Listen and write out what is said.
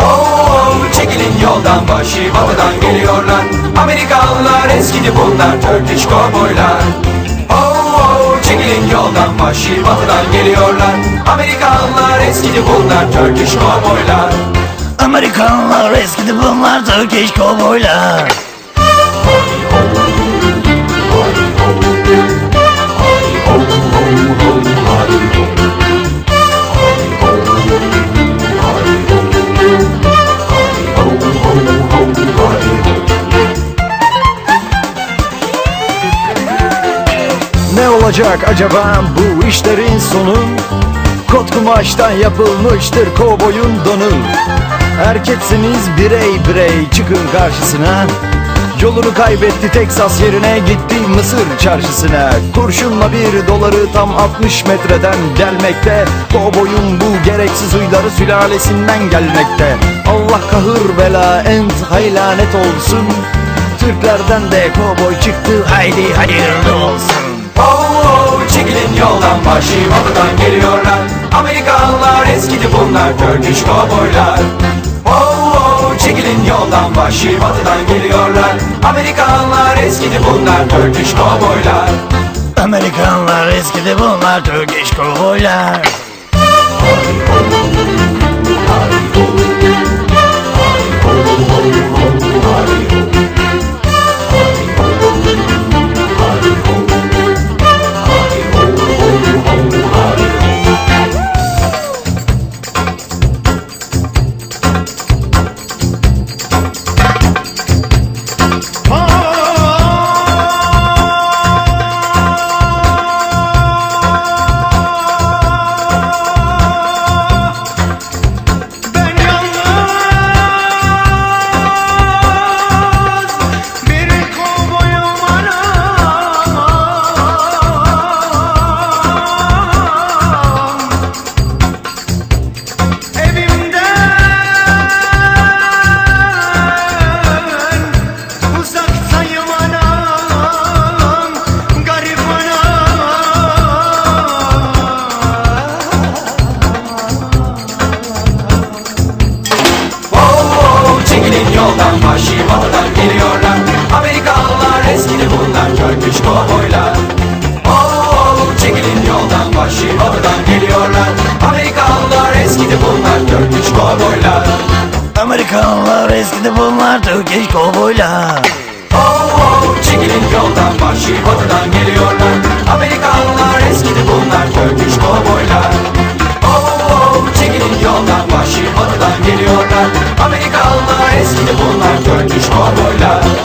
Oo, çekilin yoldan vahşi batıdan geliyorlar. Amerikalılar eskidi bunlar Turkish kovboylar Oo, çekilin yoldan vahşi batıdan geliyorlar. Amerikalılar eskidi bunlar Turkish kovboylar Amerikanlar eskidi bunlar Turkish kovboylar olacak acaba bu işlerin sonu? Kot kumaştan yapılmıştır kovboyun donu. Erkeksiniz birey birey çıkın karşısına. Yolunu kaybetti Teksas yerine gitti Mısır çarşısına. Kurşunla bir doları tam 60 metreden gelmekte. Kovboyun bu gereksiz huyları sülalesinden gelmekte. Allah kahır bela ent haylanet olsun. Türklerden de kovboy çıktı haydi hayırlı olsun vahşi batıdan geliyorlar. Amerikalılar eskidi bunlar Turkish kovboylar Oo, çekilin yoldan vahşi batıdan geliyorlar. Amerikalılar eskidi bunlar Turkish kovboylar Amerikanlar eskidi bunlar Turkish kovboylar yoldan vahşi batıdan geliyorlar. Amerikalılar eskidi bunlar Turkish kovboylar. Oo, çekilin yoldan vahşi batıdan geliyorlar. Amerikalılar eskidi bunlar Turkish kovboylar. Amerikanlar eskidi bunlar Turkish kovboylar. Oo, çekilin yoldan vahşi batıdan geliyorlar. Amerikalılar molhado